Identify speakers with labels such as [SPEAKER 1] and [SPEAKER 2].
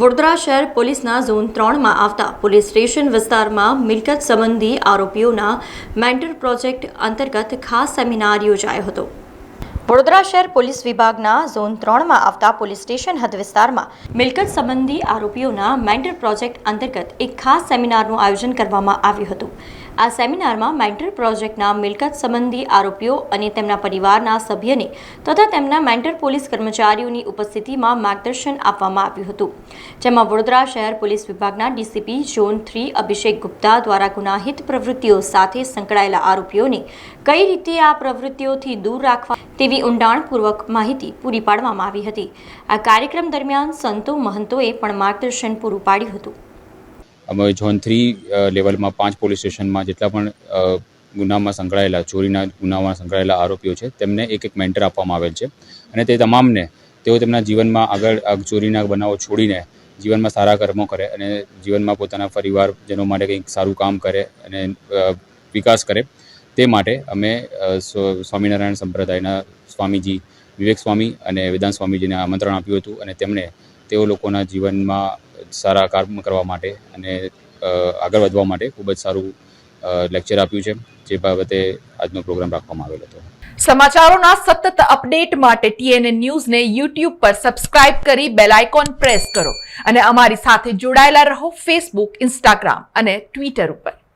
[SPEAKER 1] વડોદરા શહેર પોલીસના ઝોન ત્રણમાં આવતા પોલીસ સ્ટેશન વિસ્તારમાં મિલકત સંબંધી આરોપીઓના મેન્ટર પ્રોજેક્ટ અંતર્ગત ખાસ સેમિનાર યોજાયો હતો. વડોદરા શહેર પોલીસ વિભાગના ઝોન ત્રણમાં આવતા પોલીસ સ્ટેશન હદ વિસ્તારમાં મિલકત સંબંધી આરોપીઓના મેન્ટર પ્રોજેક્ટ અંતર્ગત એક ખાસ સેમિનારનું આયોજન કરવામાં આવ્યું હતું. આ સેમિનારમાં મેન્ટર પ્રોજેક્ટના મિલકત સંબંધી આરોપીઓ અને તેમના પરિવારના સભ્યને તથા તેમના મેન્ટર પોલીસ કર્મચારીઓની ઉપસ્થિતિમાં માર્ગદર્શન આપવામાં આવ્યું હતું. જેમાં વડોદરા શહેર પોલીસ વિભાગના DCP zone three Abhishek Gupta દ્વારા ગુનાહિત પ્રવૃત્તિઓ સાથે સંકળાયેલા આરોપીઓને કઈ રીતે આ પ્રવૃત્તિઓથી દૂર રાખવા તેવી ઊંડાણપૂર્વક માહિતી પૂરી પાડવામાં આવી હતી. આ કાર્યક્રમ દરમિયાન સંતો મહંતોએ પણ માર્ગદર્શન પૂરું પાડ્યું હતું.
[SPEAKER 2] અમે ઝોન થ્રી લેવલમાં પાંચ પોલીસ સ્ટેશનમાં જેટલા પણ ગુનામાં સંકળાયેલા, ચોરીના ગુનામાં સંકળાયેલા આરોપીઓ છે, તેમને એક એક મેન્ટર આપવામાં આવેલ છે. અને તે તમામને, તેઓ તેમના જીવનમાં આગળ ચોરીના બનાવો છોડીને જીવનમાં સારા કર્મો કરે અને જીવનમાં પોતાના પરિવારજનો માટે કંઈક સારું કામ કરે અને વિકાસ કરે. તે માટે અમે સ્વ- સ્વામિનારાયણ સંપ્રદાયના સ્વામીજી વિવેક સ્વામી અને વેદાંત સ્વામીજીને આમંત્રણ આપ્યું હતું અને તેમણે તેઓ લોકોના જીવનમાં સારા કર્મ કરવા માટે અને આગળ વધવા માટે ખૂબ જ સારું લેક્ચર આપ્યું છે, જે બાબતે આજનો પ્રોગ્રામ રાખવામાં આવેલો હતો.
[SPEAKER 3] સમાચારોના સતત અપડેટ માટે ટીએનએ ન્યૂઝને યુટ્યુબ પર સબસ્ક્રાઇબ કરી બેલ આઇકોન પ્રેસ કરો અને અમારી સાથે જોડાયેલા રહો ફેસબુક, ઇન્સ્ટાગ્રામ અને ટ્વિટર ઉપર.